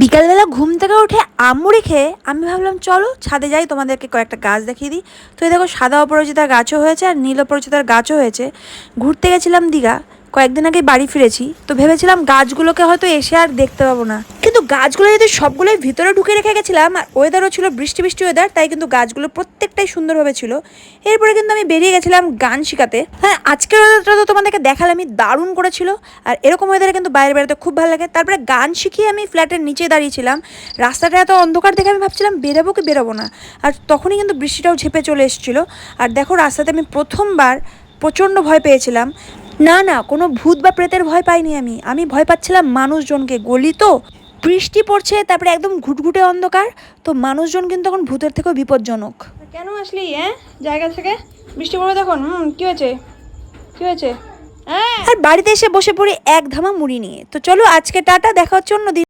বিকালবেলা ঘুম থেকে উঠে আমুড়ি খেয়ে আমি ভাবলাম, চলো ছাদে যাই, তোমাদেরকে কয়েকটা গাছ দেখিয়ে দিই। তো এই দেখো, সাদা অপরাজিতার গাছও হয়েছে আর নীল অপরাজিতার গাছও হয়েছে। ঘুরতে গেছিলাম দীঘা, কয়েকদিন আগে বাড়ি ফিরেছি। তো ভেবেছিলাম গাছগুলোকে হয়তো এসে আর দেখতে পাবো না। গাছগুলো যেহেতু সবগুলোই ভিতরে ঢুকে রেখে গেছিলাম, আর ওয়েদারও ছিল বৃষ্টি বৃষ্টি ওয়েদার তাই কিন্তু গাছগুলো প্রত্যেকটাই সুন্দরভাবে ছিল। এরপরে কিন্তু আমি বেরিয়ে গেছিলাম গান শেখাতে হ্যাঁ আজকের ওয়েদারটা তো তোমাদেরকে দেখালামই, দারুণ করেছিল। আর এরকম ওয়েদারে কিন্তু বাইরে বেরোতে খুব ভালো লাগে। তারপরে গান শিখিয়ে আমি ফ্ল্যাটের নিচে দাঁড়িয়েছিলাম। রাস্তাটা এত অন্ধকার দেখে আমি ভাবছিলাম, বেরোবো কি বেরোবো না? আর তখনই কিন্তু বৃষ্টিটাও ঝেপে চলে এসেছিল। আর দেখো রাস্তাতে আমি প্রথমবার প্রচণ্ড ভয় পেয়েছিলাম। না না, কোনো ভূত বা প্রেতের ভয় পাইনি আমি। আমি ভয় পাচ্ছিলাম মানুষজনকে। গলি তো? বৃষ্টি পড়ছে তারপরে একদম ঘুটঘুটে অন্ধকার তো মানুষজন কিন্তু এখন ভূতের থেকেও বিপজ্জনক। কেন আসলি হ্যাঁ? জায়গা থেকে? বৃষ্টি পড়বে তখন? হুম কি হয়েছে? কি হয়েছে? হ্যাঁ? আর বাড়িতে এসে বসে পড়ি এক ধামা মুড়ি নিয়ে। তো চলো আজকে টাটা দেখা হচ্ছে অন্য